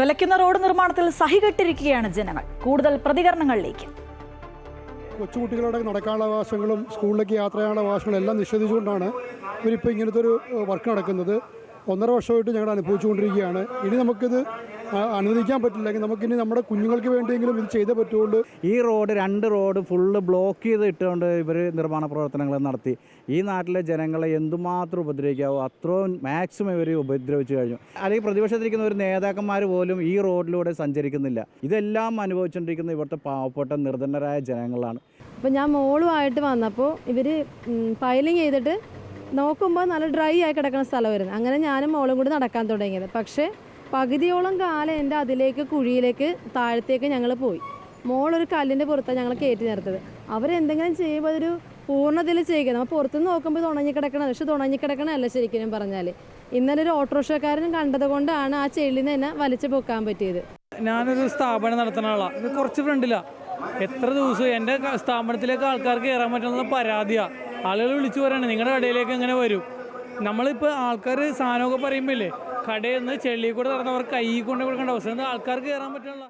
വിലയ്ക്കുന്ന road നിർമ്മാണത്തിൽ സഹികെട്ടിരിക്കുകയാണ് ജനങ്ങൾ. കൂടുതൽ പ്രതികരണങ്ങളിലേക്ക്. കൊച്ചുകുട്ടികളുടെ നടക്കാനുള്ള അവകാശങ്ങളും സ്കൂളിലേക്ക് യാത്ര അവകാശങ്ങളും എല്ലാം നിഷേധിച്ചുകൊണ്ടാണ് ഇവരിപ്പോൾ ഇങ്ങനത്തെ ഒരു വർക്ക് നടക്കുന്നത്. ഒന്നര വർഷമായിട്ട് ഞങ്ങൾ അനുഭവിച്ചുകൊണ്ടിരിക്കുകയാണ്. ഇനി നമുക്കിത് അനുവദിക്കാൻ പറ്റില്ലെങ്കിൽ നമുക്കിനി നമ്മുടെ കുഞ്ഞുങ്ങൾക്ക് വേണ്ടിയെങ്കിലും ഇത് ചെയ്തേ പറ്റുള്ളൂ. ഈ റോഡ് രണ്ട് റോഡ് ഫുള്ള് ബ്ലോക്ക് ചെയ്ത് ഇട്ടുകൊണ്ട് ഇവർ നിർമ്മാണ പ്രവർത്തനങ്ങൾ നടത്തി. ഈ നാട്ടിലെ ജനങ്ങളെ എന്തുമാത്രം ഉപദ്രവിക്കാവോ അത്രയും മാക്സിമം ഇവർ ഉപദ്രവിച്ചു കഴിഞ്ഞു. അല്ലെങ്കിൽ പ്രതിപക്ഷത്തിരിക്കുന്ന ഒരു നേതാക്കന്മാർ പോലും ഈ റോഡിലൂടെ സഞ്ചരിക്കുന്നില്ല. ഇതെല്ലാം അനുഭവിച്ചുകൊണ്ടിരിക്കുന്ന ഇവിടുത്തെ പാവപ്പെട്ട നിർധനരായ ജനങ്ങളാണ്. അപ്പോൾ ഞാൻ മോളുമായിട്ട് വന്നപ്പോൾ ഇവർ ഫയലിംഗ് ചെയ്തിട്ട് നോക്കുമ്പോൾ നല്ല ഡ്രൈ ആയി കിടക്കുന്ന സ്ഥലമായിരുന്നു അങ്ങനെ ഞാനും മോളും കൂടി നടക്കാൻ തുടങ്ങിയത്. പക്ഷേ പകുതിയോളം കാലം എന്റെ അതിലേക്ക് കുഴിയിലേക്ക് താഴത്തേക്ക് ഞങ്ങൾ പോയി. മോളൊരു കല്ലിന്റെ പുറത്താണ് ഞങ്ങൾ കയറ്റി നിർത്തത് അവരെന്തെങ്കിലും ചെയ്യുമ്പോൾ അതൊരു പൂർണതയിൽ ചെയ്യുക. നമ്മൾ പുറത്തുനിന്ന് നോക്കുമ്പോൾ ഇത് ഉണങ്ങിക്കിടക്കണം പക്ഷെ ഇത് ഉണങ്ങിക്കിടക്കണമല്ല ശരിക്കും പറഞ്ഞാൽ ഇന്നലെ ഒരു ഓട്ടോറിക്ഷക്കാരനും കണ്ടത് കൊണ്ടാണ് ആ ചെളിയിൽ നിന്ന് തന്നെ വലിച്ചു പൊക്കാൻ പറ്റിയത്. ഞാനൊരു സ്ഥാപനം നടത്തുന്ന ആളാണ് ഇത് കുറച്ച് ഫ്രണ്ടിലാണ് എത്ര ദിവസം എന്റെ സ്ഥാപനത്തിലേക്ക് ആൾക്കാർക്ക് കയറാൻ പറ്റുന്ന പരാതിയാണ് ആളുകൾ വിളിച്ചു പറയണേ നിങ്ങളുടെ ഇടയിലേക്ക് എങ്ങനെ വരും. നമ്മളിപ്പോൾ ആൾക്കാർ സാധനമൊക്കെ പറയുമ്പോൾ കടയിൽ നിന്ന് ചെളിയിൽ കൂടെ നടന്നവർക്ക് കൈ കൊണ്ട് കൊടുക്കേണ്ട അവസ്ഥ. ആൾക്കാർക്ക് കയറാൻ പറ്റുള്ള